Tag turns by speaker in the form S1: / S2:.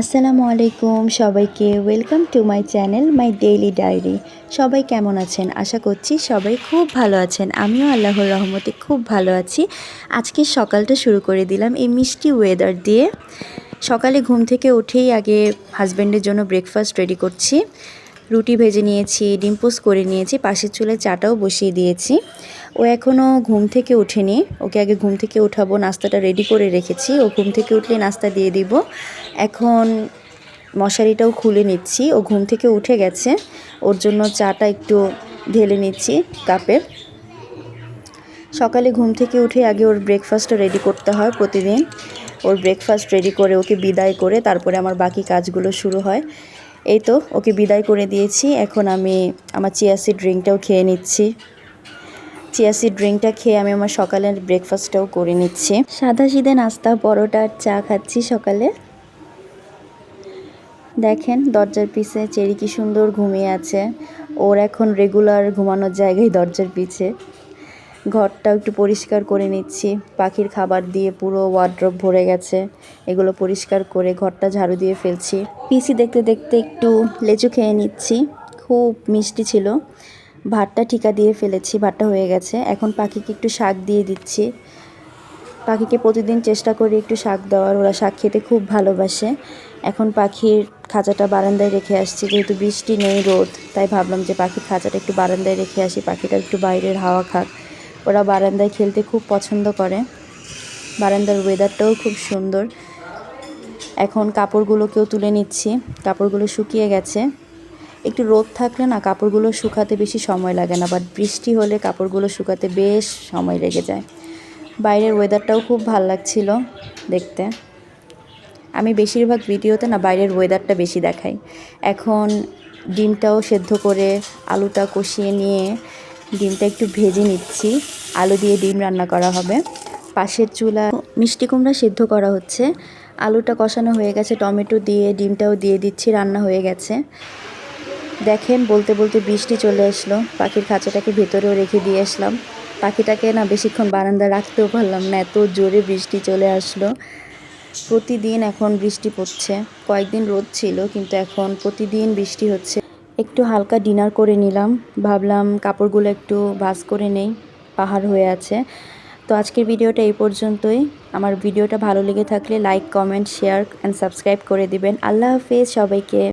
S1: আসসালামু আলাইকুম সবাইকে। Welcome to my channel my daily diary সবাই কেমন আছেন? আশা করছি সবাই খুব ভালো আছেন। আমিও আল্লাহর রহমতে খুব ভালো আছি। আজকে সকালটা শুরু করে দিলাম এই মিষ্টি ওয়েদার দিয়ে। সকালে ঘুম থেকে উঠেই আগে হাজব্যান্ডের জন্য ব্রেকফাস্ট রেডি করছি। রুটি ভেজে নিয়েছি, ডিম পোস্ট করে নিয়েছি, পাশের চুলায় চাটাও বসিয়ে দিয়েছি। ও এখনও ঘুম থেকে ওঠেনি, ওকে আগে ঘুম থেকে উঠাবো নাস্তাটা রেডি করে রেখেছি। ও ঘুম থেকে উঠলে নাস্তা দিয়ে দিব। এখন মশারিটাও খুলে নিচ্ছি, ও ঘুম থেকে উঠে গেছে। ওর জন্য চাটা একটু ঢেলে নিচ্ছি কাপে। সকালে ঘুম থেকে উঠে আগে ওর ব্রেকফাস্টটা রেডি করতে হয় প্রতিদিন। ওর ব্রেকফাস্ট রেডি করে ওকে বিদায় করে তারপরে আমার বাকি কাজগুলো শুরু হয়। এই তো, ওকে বিদায় করে দিয়েছি। এখন আমি আমার চিয়াসি ড্রিঙ্কটাও খেয়ে নিচ্ছি। চিয়াসি ড্রিঙ্কটা খেয়ে আমি আমার সকালের ব্রেকফাস্টটাও করে নিচ্ছি। সাদা সিধে নাস্তা, পরোটা আর চা খাচ্ছি সকালে। দেখেন, দরজার পিছে চেরি কি সুন্দর ঘুমিয়ে আছে। ওর এখন রেগুলার ঘুমানোর জায়গায় দরজার পিছে। ঘরটাও একটু পরিষ্কার করে নিচ্ছি। পাখির খাবার দিয়ে পুরো ওয়ার্ড্রপ ভরে গেছে। এগুলো পরিষ্কার করে ঘরটা ঝাড়ু দিয়ে ফেলছি। পিসি দেখতে দেখতে একটু লেচু খেয়ে নিচ্ছি। খুব মিষ্টি ছিল। ভাতটা ঠিকা দিয়ে ফেলেছি, ভাতটা হয়ে গেছে। এখন পাখিকে একটু শাক দিয়ে দিচ্ছি। পাখিকে প্রতিদিন চেষ্টা করি একটু শাক দেওয়ার। ওরা শাক খেতে খুব ভালোবাসে। এখন পাখির খাঁচাটা বারান্দায় রেখে আসছি। যেহেতু বৃষ্টি নেই রোদ, তাই ভাবলাম যে পাখির খাঁচাটা একটু বারান্দায় রেখে আসি। পাখিটা একটু বাইরের হাওয়া খাক। ওরা বারান্দায় খেলতে খুব পছন্দ করে। বারান্দার ওয়েদারটাও খুব সুন্দর। এখন কাপড়গুলোকেও তুলে নিচ্ছি। কাপড়গুলো শুকিয়ে গেছে। একটু রোদ থাকলে না কাপড়গুলো শুকাতে বেশি সময় লাগে না বাট বৃষ্টি হলে কাপড়গুলো শুকাতে বেশ সময় লেগে যায়। বাইরের ওয়েদারটাও খুব ভালো লাগছিল দেখতে। আমি বেশিরভাগ ভিডিওতে না বাইরের ওয়েদারটা বেশি দেখাই। এখন ডিমটাও সেদ্ধ করে আলুটা কষিয়ে নিয়ে ডিমটা একটু ভেজে নিচ্ছি। আলু দিয়ে ডিম রান্না করা হবে। পাশের চুলা মিষ্টি কুমড়া সেদ্ধ করা হচ্ছে। আলুটা কষানো হয়ে গেছে। টমেটো দিয়ে ডিমটাও দিয়ে দিচ্ছি, রান্না হয়ে গেছে। দেখেন, বলতে বলতে বৃষ্টি চলে আসলো। পাখির খাঁচাটাকে ভেতরেও রেখে দিয়ে আসলাম। পাখিটাকে না বেশিক্ষণ বারান্দা রাখতেও পারলাম না। এত জোরে বৃষ্টি চলে আসলো। প্রতিদিন এখন বৃষ্টি পড়ছে। কয়েকদিন রোদ ছিল, কিন্তু এখন প্রতিদিন বৃষ্টি হচ্ছে। একটু হালকা ডিনার করে নিলাম। ভাবলাম কাপড়গুলো একটু ভাজ করে নেই, পাহাড় হয়ে আছে। তো আজকের ভিডিওটা এই পর্যন্তই। আমার ভিডিওটা ভালো লেগে থাকলে like comment share and subscribe করে দিবেন। আল্লাহ হাফেজ সবাইকে।